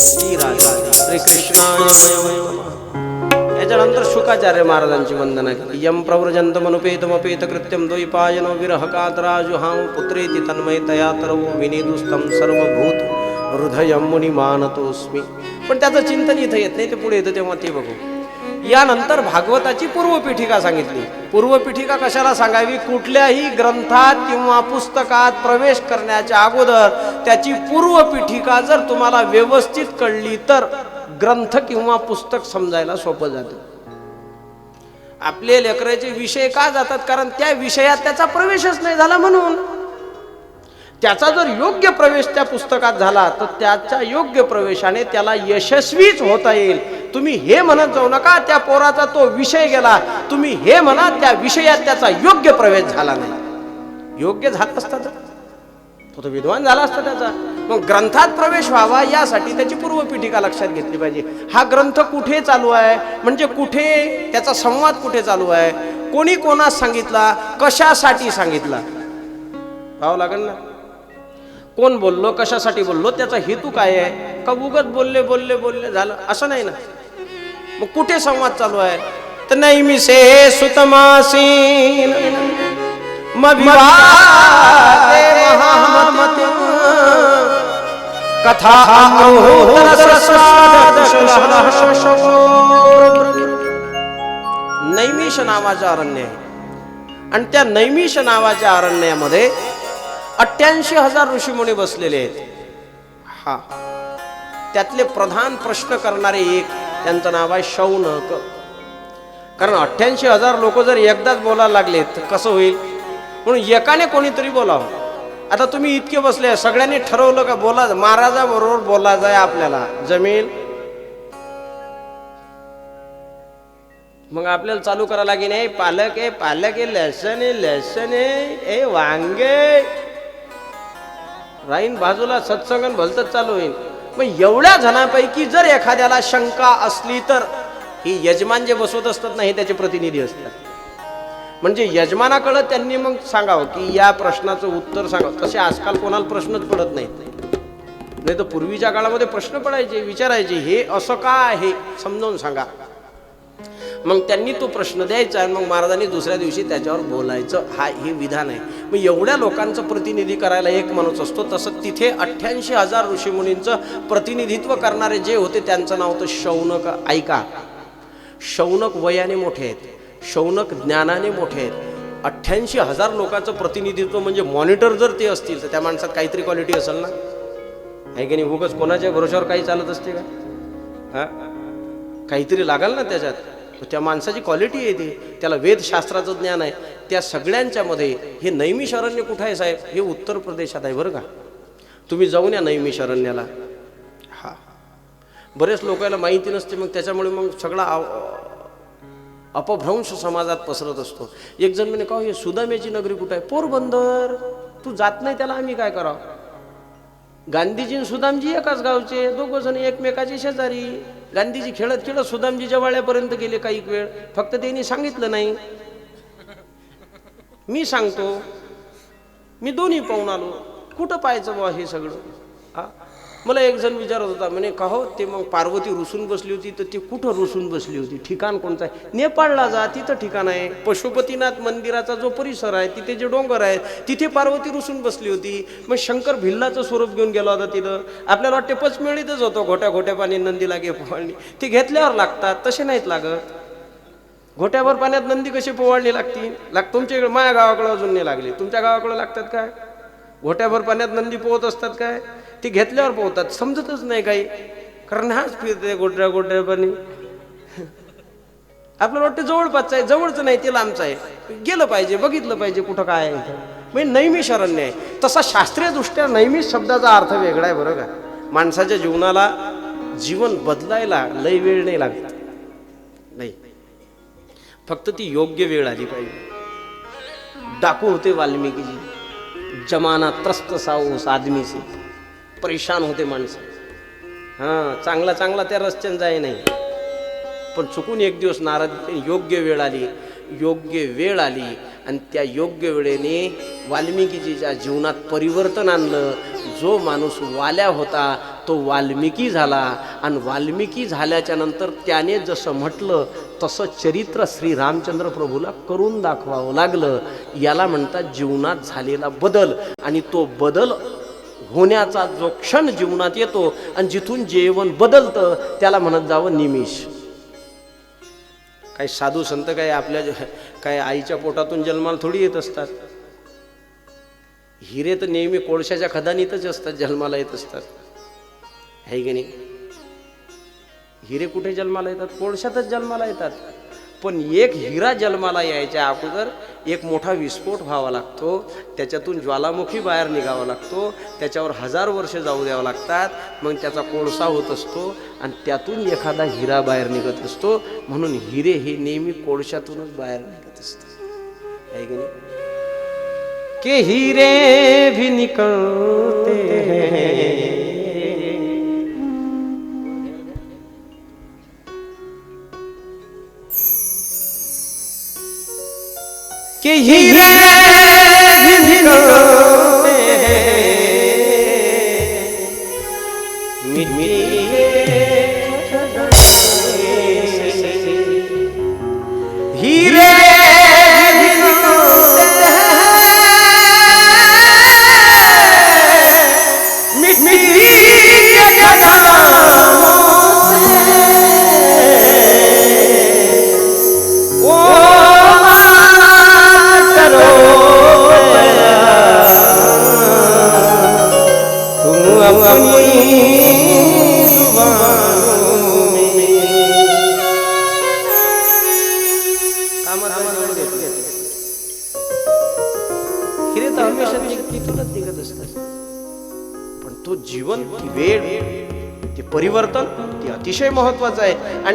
श्रीकृष्णाय याच्यानंतर शुकाचार्य महाराजांची वंदना केली. यम प्रव्रजंत मनुपेतमपेत कृत्यम द्वैपायनो विरह कातराजुहां पुत्रेति तन्मयतया तरवो विनिदुस्तं सर्वभूत हृदय मुनी मानतोस्मी पण त्याचं चिंतन इथं येत नाही ते पुढे येतं तेव्हा ते बघू. यानंतर भागवताची पूर्वपीठिका सांगितली. पूर्वपीठिका कशाला सांगावी? कुठल्याही ग्रंथात किंवा पुस्तकात प्रवेश करण्याच्या अगोदर त्याची पूर्वपीठिका जर तुम्हाला व्यवस्थित कळली तर ग्रंथ किंवा पुस्तक समजायला सोपं जातं. आपले लेकराचे विषय का जातात? कारण त्या विषयात त्याचा प्रवेशच नाही झाला म्हणून. त्याचा जर योग्य प्रवेश त्या पुस्तकात झाला तर त्याच्या योग्य प्रवेशाने त्याला यशस्वीच होता येईल. तुम्ही हे म्हणत जाऊ नका त्या पोराचा तो विषय गेला. तुम्ही हे म्हणा त्या विषयात त्याचा योग्य प्रवेश झाला नाही. योग्य झाला असता तो तो विद्वान झाला असता त्याचा. मग ग्रंथात प्रवेश व्हावा यासाठी त्याची पूर्वपीठिका लक्षात घेतली पाहिजे. हा ग्रंथ कुठे चालू आहे? म्हणजे कुठे त्याचा संवाद कुठे चालू आहे? कोणी कोणास सांगितला? कशासाठी सांगितला? पाहावं लागेल ना? कोण बोललो कशासाठी बोललो त्याचा हेतू काय आहे? का उगत बोलले बोलले बोलले झालं? असं नाही ना. मग कुठे संवाद चालू आहे? तर नाही मी से सुतमासीन. कथा नैमिष नावाचं अरण्य आहे. आणि त्या नैमिष नावाच्या अरण्यामध्ये अठ्ठ्याऐंशी हजार ऋषीमुनी बसलेले आहेत. हा. त्यातले प्रधान प्रश्न करणारे एक त्यांचं नाव आहे शौनक. कारण अठ्ठ्याऐंशी हजार लोक जर एकदाच बोलायला लागले तर कसं होईल? म्हणून एकाने कोणीतरी बोलावं. आता तुम्ही इतके बसले सगळ्यांनी ठरवलं का बोला महाराजाबरोबर बोला जाय आपल्याला. जमीन? मग आपल्याला चालू करावं लागेल नाही पालक आहे पालक आहे लसन आहे लसन आहे ए वांगे. राहीन बाजूला सत्संगन भलतच चालू होईल. मग एवढ्या जणांपैकी जर एखाद्याला शंका असली तर ही यजमान जे बसवत असतात ना हे त्याचे प्रतिनिधी असतात. म्हणजे यजमानाकडं त्यांनी मग सांगावं की या प्रश्नाचं उत्तर सांगावं. तसे आजकाल कोणाला प्रश्नच पडत नाहीत. नाही तर पूर्वीच्या काळामध्ये प्रश्न पडायचे विचारायचे हे असं का आहे? समजावून सांगा. मग त्यांनी तो प्रश्न द्यायचा आणि मग महाराजांनी दुसऱ्या दिवशी त्याच्यावर बोलायचं. हा हे विधान आहे. मग एवढ्या लोकांचं प्रतिनिधी करायला एक माणूस असतो तसं तिथे अठ्ठ्याऐंशी हजार ऋषीमुनींचं प्रतिनिधित्व करणारे जे होते त्यांचं नाव होतं शौनक. ऐका. शौनक वयाने मोठे आहेत. शौनक ज्ञानाने मोठे आहेत. अठ्ठ्याऐंशी हजार लोकांचं प्रतिनिधित्व म्हणजे मॉनिटर जर ते असतील तर त्या माणसात काहीतरी क्वालिटी असेल ना? आहे की नाही? उगच कोणाच्या भरोशावर काही चालत असते का? हा? काहीतरी लागाल ना त्याच्यात? त्या माणसाची क्वालिटी आहे ती. त्याला वेदशास्त्राचं ज्ञान आहे. त्या सगळ्यांच्या मध्ये हे नैमिष अरण्य कुठं आहे साहेब? हे उत्तर प्रदेशात आहे बरं का? तुम्ही जाऊन या नैमिष अरण्याला. हा. बरेच लोकांना माहिती नसते मग त्याच्यामुळे मग सगळा अपभ्रंश समाजात पसरत असतो. एक जण म्हणे का हो, हे सुदामेची नगरी कुठं आहे? पोरबंदर. तू जात नाही त्याला आम्ही काय करावं? गांधीजी सुदामजी एकाच गावचे दोघ जण एकमेकाचे शेजारी. गांधीजी खेळत खेळत सुदामजीच्या वाड्यापर्यंत गेले काही वेळ. फक्त त्यांनी सांगितलं नाही. मी सांगतो मी दोन्ही पाहून आलो. कुठं पाहायचं बुवा हे सगळं? हा? मला एक जण विचारत होता म्हणे का हो ते मग पार्वती रुसून बसली होती तर ती कुठं रुसून बसली होती? ठिकाण कोणतं आहे? नेपाळला जा तिथं ठिकाण आहे. पशुपतीनाथ मंदिराचा जो परिसर आहे तिथे जे डोंगर आहे तिथे पार्वती रुसून बसली होती. मग शंकर भिल्लाचं स्वरूप घेऊन गेला होता तिथं. आपल्याला वाटते मिळतच होतो घोट्या घोट्या पाणी नंदी लागे पोवाळणी ते घेतल्यावर लागतात तसे नाहीत लागत. घोट्यावर पाण्यात नंदी कशी पोवाळणी लागती? लाग तुमच्या इकडे माझ्या गावाकडं अजून नाही लागली. तुमच्या गावाकडं लागतात काय? घोट्याभर पाण्यात नंदी पोहत असतात काय? ती घेतल्यावर पोहतात. समजतच नाही काही. कारण हाच फिरते गोडऱ्या गोट्या आपल्याला वाटतं जवळपासचं आहे जवळचं नाही ते लांबचं आहे. गेलं पाहिजे बघितलं पाहिजे कुठं काय आहे इथं. म्हणजे नैमी अरण्य आहे. तसा शास्त्रीय दृष्ट्या नैमिष शब्दाचा अर्थ वेगळा आहे बरं का. माणसाच्या जीवनाला जीवन बदलायला लय वेळ नाही लागत. नाही. फक्त ती योग्य वेळ आली पाहिजे. डाकू होते वाल्मिकीजी. जमाना त्रस्त साऊस आदमी परेशान होते माणसं. हां चांगला चांगला त्या रस्त्यानं जाय नाही. पण चुकून एक दिवस नारद योग्य वेळ आली. योग्य वेळ आली आणि त्या योग्य वेळेने वाल्मिकीजीच्या जीवनात परिवर्तन आणलं जो माणूस वाल्या होता तो वाल्मिकी झाला. आणि वाल्मिकी झाल्याच्यानंतर त्याने जसं म्हटलं तसं चरित्र श्री रामचंद्र प्रभूला करून दाखवावं लागलं. याला म्हणतात जीवनात झालेला बदल. आणि तो बदल होण्याचा जो क्षण जीवनात येतो आणि जिथून जेवण बदलतं त्याला म्हणत जावं निमिष. काही साधू संत काय आपल्या काही काय आईच्या पोटातून जन्माला थोडी येत असतात. हिरे तर नेहमी कोळशाच्या खदानीतच असतात जन्माला येत असतात. है की नाही? हिरे कुठे जन्माला येतात? कोळशातच जन्माला येतात. पण एक हिरा जन्माला यायच्या अगोदर एक मोठा विस्फोट व्हावा लागतो. त्याच्यातून ज्वालामुखी बाहेर निघावा लागतो. त्याच्यावर हजार वर्ष जाऊ द्यावं लागतात. मग त्याचा कोळसा होत असतो आणि त्यातून एखादा हिरा बाहेर निघत असतो. म्हणून हिरे हे नेहमी कोळशातूनच बाहेर निघत असते है की नाही? के हीरे भी निकलते हैं. के हीरे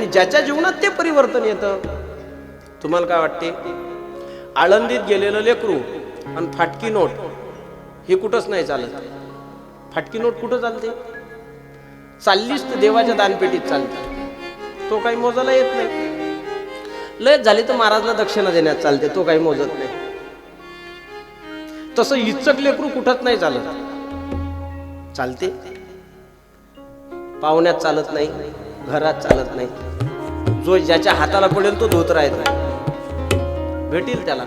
आणि ज्याच्या जीवनात ते परिवर्तन येतं. तुम्हाला काय वाटते? आळंदीत गेलेलं लेकरू आणि फाटकी नोट हे कुठंच नाही चालत. फाटकी नोट कुठं चालते? चाललीच तर देवाच्या दानपेटीत चालते. तो काही मोजायला येत नाही. लयच झाली तर महाराजला दक्षिणा देण्यात चालते तो काही मोजत नाही. तसं इच्छक लेकरू कुठंच नाही चालत. चालते. पाहुण्यात चालत नाही. घरात चालत नाही. जो ज्याच्या हाताला पडेल तो धोत राहत भेटील त्याला.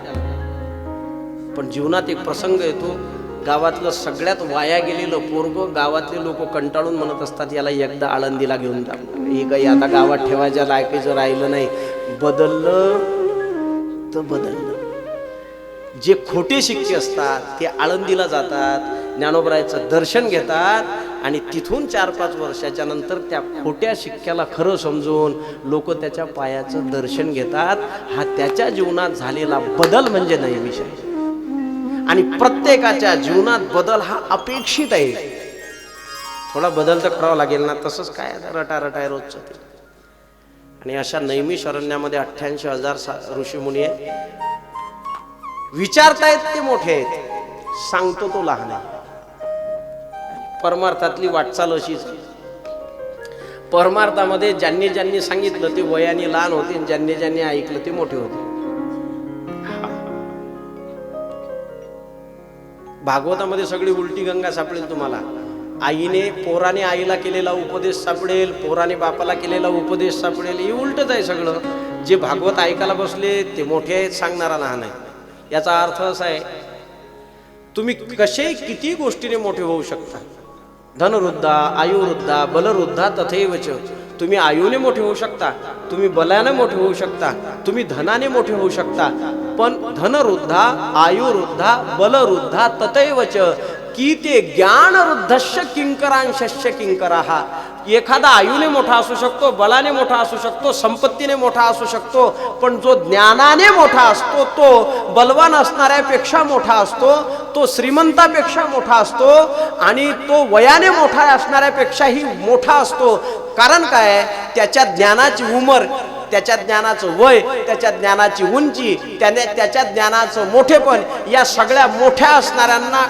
पण जीवनात एक प्रसंग येतो. गावातलं सगळ्यात वाया गेलेलं पोरग गावातले लोक कंटाळून म्हणत असतात याला एकदा आळंदीला घेऊन जा. हे काही आता गावात ठेवायच्या लायकीचं राहिलं नाही. बदललं तर बदललं. जे खोटे शिक्के असतात ते आळंदीला जातात ज्ञानोबरायचं दर्शन घेतात आणि तिथून चार पाच वर्षाच्या नंतर त्या खोट्या शिक्क्याला खरं समजून लोक त्याच्या पायाचं दर्शन घेतात. हा त्याच्या जीवनात झालेला बदल म्हणजे नैमिष आहे. आणि प्रत्येकाच्या जीवनात बदल हा अपेक्षित आहे. थोडा बदल तर करावा लागेल ना तसंच काय आता रटा रटाय रोजचं ते. आणि अशा नैमिष अरण्यामध्ये अठ्ठ्याऐंशी हजार सा ऋषीमुनी आहेत. विचारतायत ते मोठे आहेत. सांगतो तो लहान आहे. परमार्थातली वाटचाल अशीच. परमार्थामध्ये ज्यांनी ज्यांनी सांगितलं ते वयाने लहान होते आणि ज्यांनी ज्यांनी ऐकलं ते मोठे होते. भागवतामध्ये सगळी उलटी गंगा सापडेल तुम्हाला. आईने पोराने आईला केलेला उपदेश सापडेल पोराने बापाला केलेला उपदेश सापडेल हे उलटच आहे सगळं. जे भागवत ऐकायला बसले ते मोठे आहेत सांगणारा लहान आहे. याचा अर्थ असा आहे तुम्ही कसे किती गोष्टीने मोठे होऊ शकता? धनवृद्धा आयुवृद्धा बलवृद्धा तथैवच तुम्ही आयुने मोठे होऊ शकता तुम्ही बलाने मोठे होऊ शकता तुम्ही धनाने मोठे होऊ शकता. पण धनवृद्धा आयुवृद्धा बलवृद्धा तथैवच की ते ज्ञानवृद्धस्य किंकरांशस्य किंकरा. हा एखादा आयुने मोठा असू शकतो बलाने मोठा असू शकतो संपत्तीने मोठा असू शकतो पण जो ज्ञानाने मोठा असतो तो बलवान असणाऱ्यापेक्षा मोठा असतो तो श्रीमंतापेक्षा मोठा असतो आणि तो वयाने मोठा असणाऱ्यापेक्षाही मोठा असतो. कारण काय? त्याच्या ज्ञानाची उमर त्याच्या ज्ञानाचं वय त्याच्या ज्ञानाची उंची त्याने त्याच्या ज्ञानाचं मोठेपण या सगळ्या मोठ्या असणाऱ्यांना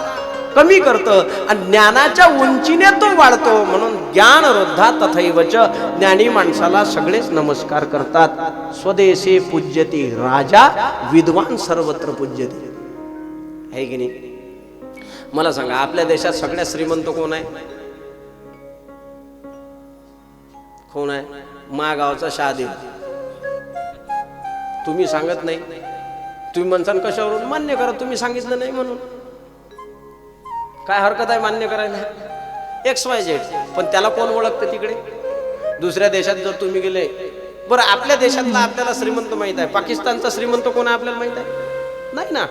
कमी करतं. आणि ज्ञानाच्या उंचीने तो वाढतो. म्हणून ज्ञान रोधा तथैवच ज्ञानी माणसाला सगळेच नमस्कार करतात. स्वदेशे पूज्यते राजा विद्वान सर्वत्र पूज्यते. आहे की नाही? मला सांगा आपल्या देशात सगळ्यात श्रीमंत कोण आहे? कोण आहे? मागावचा शहादेव. तुम्ही सांगत नाही. तुम्ही म्हणसान कशावरून? मान्य करा तुम्ही सांगितलं नाही म्हणून. काय हरकत आहे मान्य करायला? एक्स वाय झेड पण त्याला कोण ओळखतं तिकडे? दुसऱ्या देशात जर तुम्ही गेले बरं आपल्या देशातला आपल्याला श्रीमंत माहीत आहे. पाकिस्तानचा श्रीमंत कोण आहे आपल्याला माहीत आहे? नाही ना.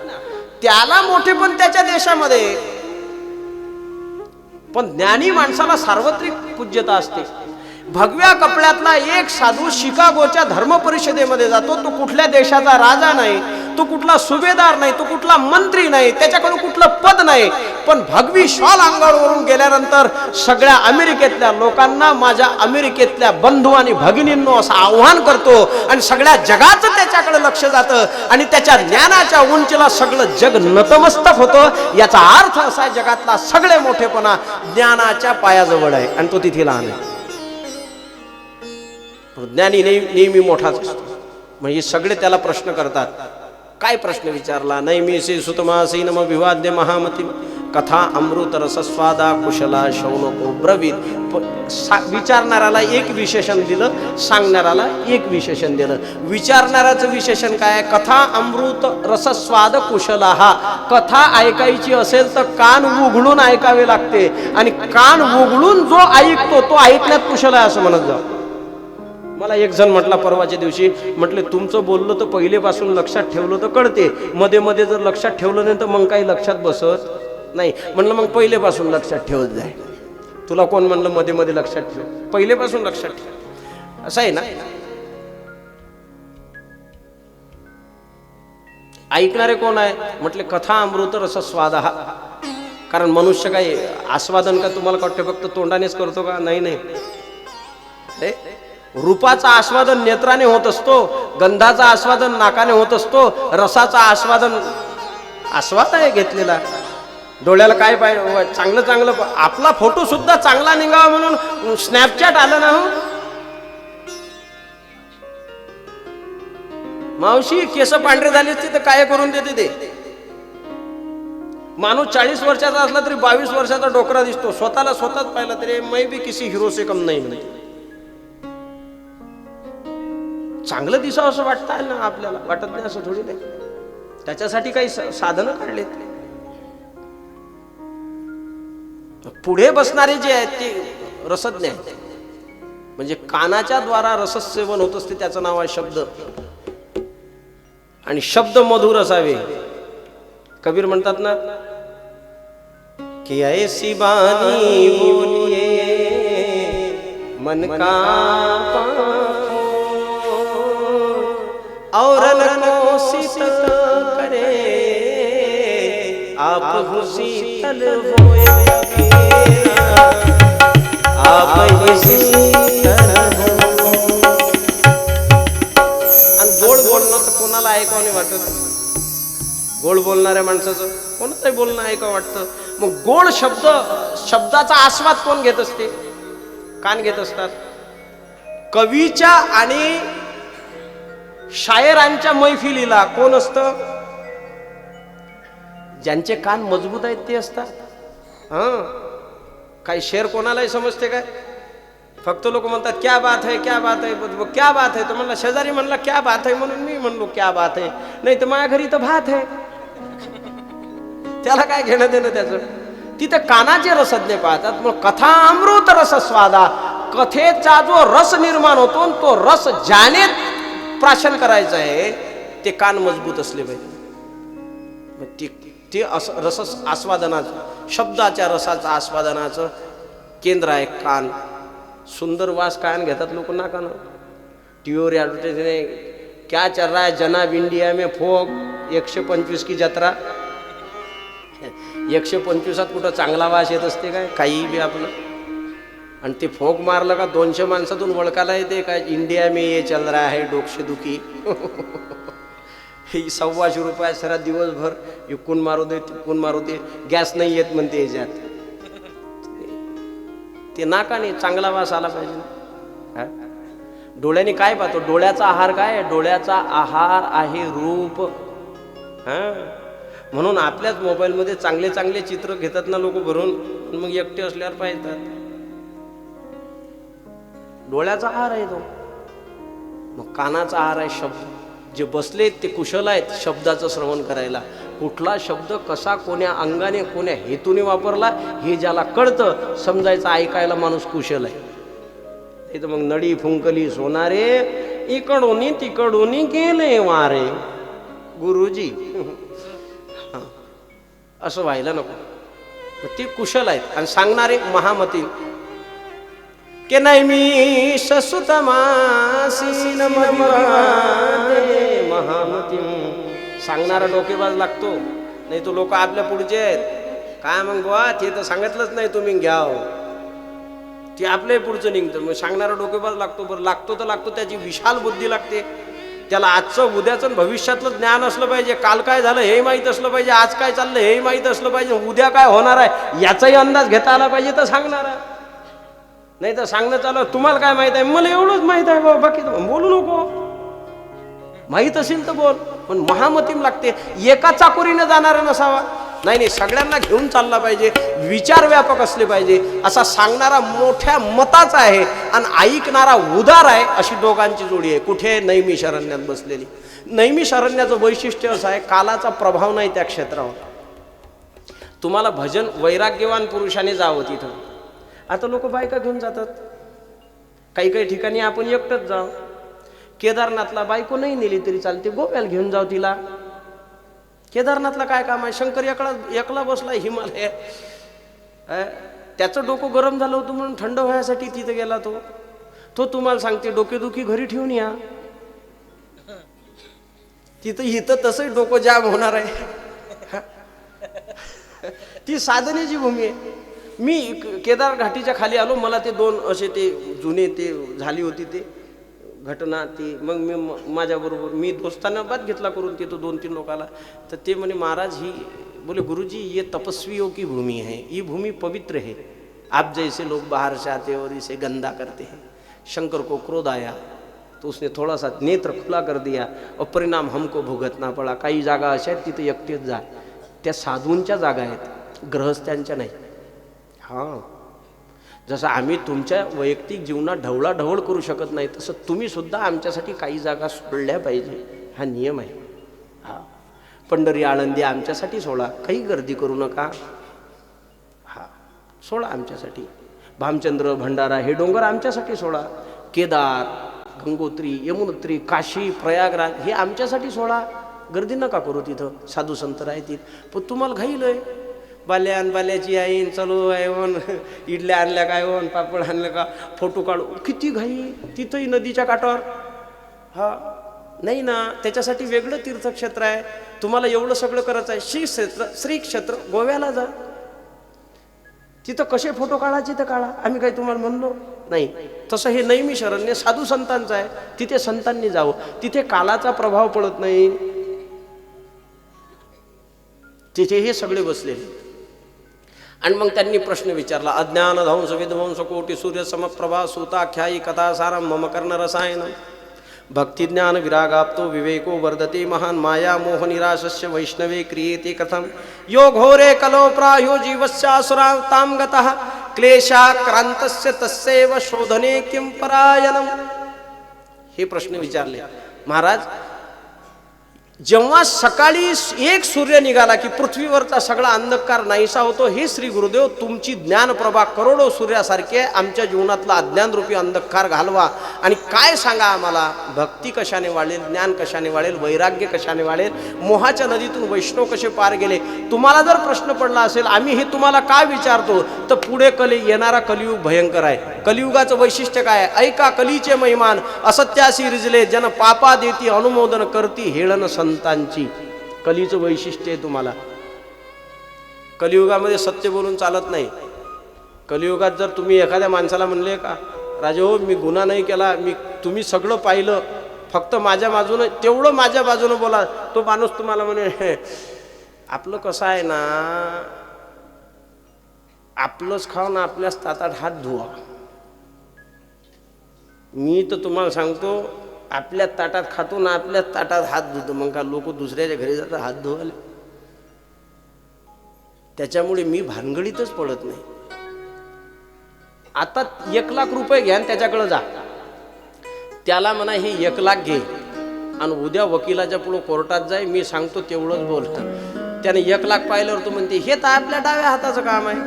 त्याला मोठे पण त्याच्या देशामध्ये. पण ज्ञानी माणसाला सार्वत्रिक पूज्यता असते. भगव्या कपड्यातला एक साधू शिकागोच्या धर्म परिषदेमध्ये जातो. तो कुठल्या देशाचा राजा नाही. तो कुठला सुभेदार नाही तो कुठला मंत्री नाही त्याच्याकडून कुठलं पद नाही. पण भगवी शॉल अंगावरून गेल्यानंतर सगळ्या अमेरिकेतल्या लोकांना माझ्या अमेरिकेतल्या बंधू आणि भगिनींनो असं आव्हान करतो आणि सगळ्या जगाचं त्याच्याकडे लक्ष जातं आणि त्याच्या ज्ञानाच्या उंचीला सगळं जग नतमस्तक होतं. याचा अर्थ असा आहे, जगातला सगळे मोठेपणा ज्ञानाच्या पायाजवळ आहे आणि तो तिथे लहान आहे. ज्ञानी नेहमी नेहमी मोठाच असतो. म्हणजे सगळे त्याला प्रश्न करतात. काय प्रश्न विचारला? नैमिषे सुतमासी नम विवाद्य महामती। कथा अमृत रसस्वादा कुशला शौनको ब्रवीत। प- सा- विचारणाऱ्याला एक विशेषण दिलं सांगणाऱ्याला एक विशेषण दिलं. विचारणाऱ्याचं विशेषण काय? आहे? कथा अमृत रसस्वाद कुशला। हा कथा ऐकायची असेल तर कान उघडून ऐकावे लागते. आणि कान उघडून जो ऐकतो तो ऐकण्यात कुशल आहे असं म्हणत जाऊ मला एक जण म्हटला परवाच्या दिवशी म्हटले तुमचं बोललं तर पहिलेपासून लक्षात ठेवलं तर कळते. मध्ये मध्ये जर लक्षात ठेवलं नाही तर मग काही लक्षात बसत नाही. म्हणलं मग पहिलेपासून लक्षात ठेवत जाय. तुला कोण म्हणलं मध्ये मध्ये लक्षात ठेव? पहिलेपासून लक्षात ठेव. असं आहे ना? ऐकणारे कोण आहे? म्हटले कथा अमृत रस स्वाद हा. कारण मनुष्य काही आस्वादन का तुम्हाला वाटते? फक्त तोंडानेच करतो का? नाही नाही. रूपाचं आस्वादन नेत्राने होत असतो गंधाचं आस्वादन नाकाने होत असतो रसाचं आस्वादन आस्वाद आहे घेतलेला. डोळ्याला काय पाहिजे चांगलं चांगलं आपला फोटो सुद्धा चांगला निघावा म्हणून स्नॅपचॅट आलं ना हो? मावशी केस पांढरे झाले असते तर काय करून देते ते? माणूस चाळीस वर्षाचा असला तरी बावीस वर्षाचा डोकरा दिसतो. स्वतःला स्वतःच पाहिला तरी मै बी किसी हिरो से कम नाही म्हणते. चांगलं दिसावं असं वाटतं ना आपल्याला? वाटत नाही असं थोडी नाही? त्याच्यासाठी काही साधनं काढलेत? पुढे बसणारे जे आहेत ते रसज्ञ आहेत. म्हणजे कानाच्या द्वारा रससेवन होत असते त्याचं नाव आहे शब्द. आणि शब्द मधुर असावे. कबीर म्हणतात ना की ऐसी बानी बोलिये मन का और को शीतल करे। आप हो शीतल होए। आप ही शीतल हो। आणि गोड बोलणं तर कोणाला ऐकावं नाही वाटत. गोड बोलणाऱ्या माणसाचं कोणाचंही बोलणं ऐकावं वाटतं. मग गोड शब्द शब्दाचा आस्वाद कोण घेत असते? कान घेत असतात. कवीच्या आणि शायरांच्या मैफिलीला कोण असतं? ज्यांचे कान मजबूत आहेत ते असतात. हां? काही शेर कोणालाही समजते काय? फक्त लोक म्हणतात क्या बात आहे क्या बात आहे ब- क्या बात आहे तर म्हणला शेजारी म्हणला क्या बात आहे म्हणून मी म्हणलो क्या बात आहे नाही तर माझ्या घरी तर भात आहे त्याला काय घेणं देणं त्याचं? तिथे कानाचे रसज्ञ पाहतात. मग कथा अमृत रस स्वादा. कथेचा जो रस निर्माण होतो तो रस जाणेत प्राशन करायचं आहे ते कान मजबूत असले पाहिजे. मग ते ते अस रस आस्वादनाचं शब्दाच्या रसाचं आस्वादनाचं केंद्र आहे कान. सुंदर वास कान घेतात लोक नाकानं. टी व्हीवर ॲडव्हर्टाईजने क्या चल रहा है जनाब इंडिया में फोक एकशे पंचवीस की जत्रा. एकशे पंचवीसात कुठं चांगला वास येत असते काय? काही बी आपलं. आणि ते फोक मारलं का दोनशे माणसातून ओळखायला येते काय इंडिया मे ये चल रहा आहे डोकशे दुखी. ही सव्वाशे रुपया सरा दिवसभर इकून मारू दे तिकून मारू दे. गॅस नाही येत म्हणते याच्यात. ते नाकाने चांगला वास आला पाहिजे डोळ्याने काय पाहतो? डोळ्याचा आहार काय? आहे? डोळ्याचा आहार आहे रूप. हा? म्हणून आपल्याच मोबाईलमध्ये चांगले चांगले चित्र घेतात ना लोक भरून मग एकटे असल्यावर पाहतात. डोळ्याचा आहार आहे तो. मग कानाचा आहार आहे शब्द. जे बसलेत ते कुशल आहेत शब्दाचं श्रवण करायला. कुठला शब्द कसा कोण्या अंगाने कोण्या हेतूने वापरला हे ज्याला कळतं समजायचं ऐकायला माणूस कुशल आहे. नाही तर मग नडी फुंकली सोनारे इकडून तिकडून गेले वारे. गुरुजी. असं व्हायला नको. ते कुशल आहेत. आणि सांगणारे महामती के नाही मी ससुतमासीन महामती सांगणारा डोकेबाज लागतो. नाही तो लोक आपल्या पुढचे आहेत. काय मग बुवा ते तर सांगितलंच नाही तुम्ही घ्याव. ते आपल्या पुढचं निघतं. मग सांगणारा डोकेबाज लागतो. बरं लागतो तर लागतो त्याची विशाल बुद्धी लागते. त्याला आजचं उद्याचं भविष्यातलं ज्ञान असलं पाहिजे. काल काय झालं हे माहीत असलं पाहिजे. आज काय चाललं हे माहीत असलं पाहिजे. उद्या काय होणार आहे याचाही अंदाज घेता आला पाहिजे तर सांगणारा. नाही तर सांगणं चालू तुम्हाला काय माहीत आहे? मला एवढंच माहीत आहे बाबा बाकी बोलू नको. माहीत असेल तर बोल पण महामतीम लागते. एका चाकोरीने जाणारा नसावा. नाही नाही सगळ्यांना घेऊन चालला पाहिजे. विचार व्यापक असले पाहिजे. असा सांगणारा मोठ्या मताचा आहे आणि ऐकणारा उदार आहे अशी दोघांची जोडी आहे. कुठे? नैमी शरण्यात बसलेली. नैमी शरण्याचं वैशिष्ट्य असं आहे कालाचा प्रभाव नाही त्या क्षेत्रावर. तुम्हाला भजन वैराग्यवान पुरुषाने जावं तिथं. आता लोक बायका घेऊन जातात. काही काही ठिकाणी आपण एकटंच जाऊ. केदारनाथला बायको नाही नेली तरी चालते. गोव्याला घेऊन जाऊ तिला. केदारनाथला काय काम आहे? शंकर एकला एकला बसला हिमालय त्याचं डोकं गरम झालं होतं म्हणून थंड व्हायसाठी तिथं गेला तो. तो तुम्हाला सांगते डोकेदुखी घरी ठेवून या. तिथं इथं तसंही डोकं जाम होणार आहे. ती साधनेची भूमी आहे. मी केदार घाटीच्या खाली आलो मला ते दोन असे ते जुने ते झाली होती ते घटना ती मग मी माझ्याबरोबर मी दोस्तांना बाद घेतला करून तिथं दोन तीन लोकाला. तर ते म्हणे महाराज ही बोले गुरुजी ये तपस्वियों की भूमि है ये भूमि पवित्र है। आप जैसे लोग बाहर से आते और इसे गंदा करते हैं। शंकर को क्रोध आया तो उसने थोड़ा सा नेत्र खुला कर दिया और परिणाम हमको भुगतना पडा। काही जागा अशा आहेत तिथे एकटेच जा. त्या साधूंच्या जागा आहेत ग्रहस्थांच्या नाही. हां. जसं आम्ही तुमच्या वैयक्तिक जीवनात ढवळाढवळ करू शकत नाही तसं तुम्ही सुद्धा आमच्यासाठी काही जागा सोडल्या पाहिजे हा नियम आहे. हा. पंढरी आळंदी आमच्यासाठी सोडा काही गर्दी करू नका. हा. सोडा आमच्यासाठी. भामचंद्र भंडारा हे डोंगर आमच्यासाठी सोडा. केदार गंगोत्री यमुनोत्री काशी प्रयागराज हे आमच्यासाठी सोडा. गर्दी नका करू तिथं. साधू संत राहतील. पण तुम्हाला घाईल आहे बाल्यान बाल्याची आईन चालू आहे ओन इडल्या आणल्या काय ओन पापड आणलं का फोटो काढू. किती घाई तिथंही नदीच्या काठावर. हा नाही ना त्याच्यासाठी वेगळं तीर्थक्षेत्र आहे. तुम्हाला एवढं सगळं करायचं आहे. श्री क्षेत्र श्री क्षेत्र गोव्याला जा. तिथं कसे फोटो काढायचे तर काढा. आम्ही काही तुम्हाला म्हणलो? नाही. तसं हे नैमी शरण्य साधू संतांचं आहे. तिथे संतांनी जावं. तिथे कालाचा प्रभाव पडत नाही. तिथे हे सगळे बसलेले. आणि मग त्यांनी प्रश्न विचारला अज्ञान ध्वंस विध्वंस कोटी सूर्य समप्रभा सुताख्यायी कथासारम मम कर्ण रसायन। भक्तिज्ञान विरागाप्तो विवेको वर्धते महान माया मोह निराशस्य वैष्णवे क्रियेते कथम। यो घोरे कलो प्रायो जीवस्यासुरातां गतः क्लेशाक्रांतस्य तस्यैव शोधने किं परायणम। हे प्रश्न विचारले। महाराज जेव्हा सकाळी एक सूर्य निघाला की पृथ्वीवरचा सगळा अंधकार नाहीसा होतो हे श्री गुरुदेव तुमची ज्ञानप्रभा करोडो सूर्यासारखे आमच्या जीवनातला अज्ञानरूपी अंधकार घालवा. आणि काय सांगा आम्हाला? भक्ती कशाने वाढेल ज्ञान कशाने वाढेल वैराग्य कशाने वाढेल? मोहाच्या नदीतून वैष्णव कसे पार गेले? तुम्हाला जर प्रश्न पडला असेल आम्ही हे तुम्हाला काय विचारतो? तर पुढे कली येणारा कलियुग भयंकर आहे. कलियुगाचं वैशिष्ट्य काय आहे? ऐका कलीचे महिमान असत्याशी रिजले जन पापा देती अनुमोदन करती हेळन संतांची. कलीचं वैशिष्ट्य आहे तुम्हाला. कलियुगामध्ये सत्य बोलून चालत नाही. कलियुगात जर तुम्ही एखाद्या माणसाला म्हणले का राजे हो मी गुन्हा नाही केला मी तुम्ही सगळं पाहिलं. फक्त माझ्या बाजूनं तेवढं माझ्या बाजूनं बोला. तो माणूस तुम्हाला म्हणे आपलं कसं आहे ना आपलंच खाऊन आपल्याच तातात हात धुवा. मी तर तुम्हाला सांगतो आपल्या ताटात खातो ना आपल्याच ताटात हात धुतो. मग का लोक दुसऱ्याच्या घरी जातात हात धुवाले त्याच्यामुळे मी भानगडीतच पडत नाही. आता एक लाख रुपये घ्या आणि त्याच्याकडे जा. त्याला म्हणा हे एक लाख घे आणि उद्या वकिलाच्या पुढं कोर्टात जाय मी सांगतो तेवढंच बोल त्याने एक लाख पाहिल्यावर तू म्हणते हे तर आपल्या डाव्या हाताचं काम आहे.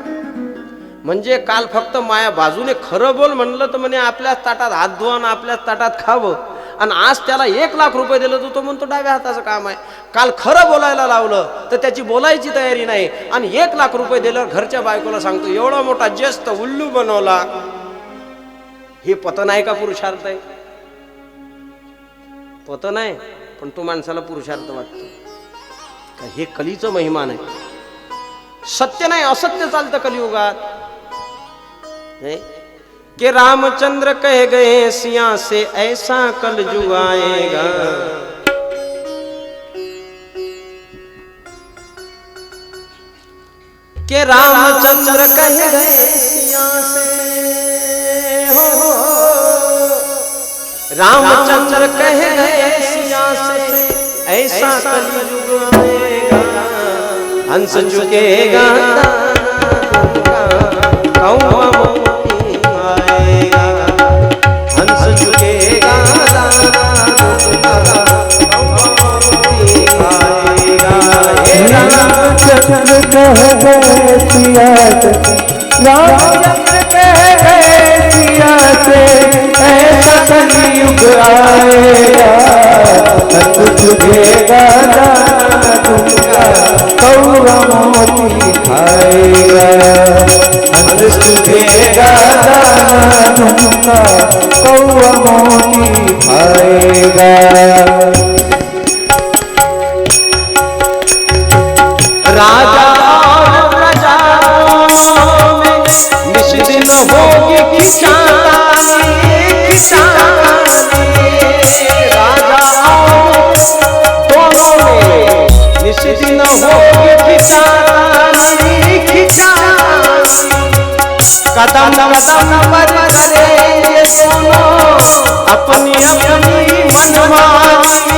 म्हणजे काल फक्त माया बाजूने खरं बोल म्हणलं तर म्हणे आपल्याच ताटात हात धुवा आणि आपल्याच ताटात खावं. आणि आज त्याला एक लाख रुपये दिलं तर तो म्हणतो डाव्या हाताचं काम आहे. काल खरं बोलायला लावलं तर त्याची बोलायची तयारी नाही. आणि एक लाख रुपये दिल्यावर घरच्या बायकोला सांगतो एवढा मोठा जस्त उल्लू बनवला. हे पतन आहे का पुरुषार्थ आहे? पतन आहे पण तो माणसाला पुरुषार्थ वाटतो. हे कलीचं महिमान आहे सत्य नाही असत्य चालतं कलियुगात. नाही कि रामचंद्र कह गए, सिया से ऐसा कल युग आएगा कि रामचंद्र कह गए, सिया से रामचंद्र कह गए, सिया से ऐसा कल युग आएगा हंस चुकेगा कौवा रामचंद्र कह गए सिया से ऐसा कलयुग आएगा हंस चुकेगा दाना दूंगा कौवा मोती खाएगा हंस चुकेगा दाना दूंगा कौवा मोती खाएगा दिन होगी खिंचातानी खिंचातानी कदम कदम पर करेंगे दोनों अपनी अपनी मनमानी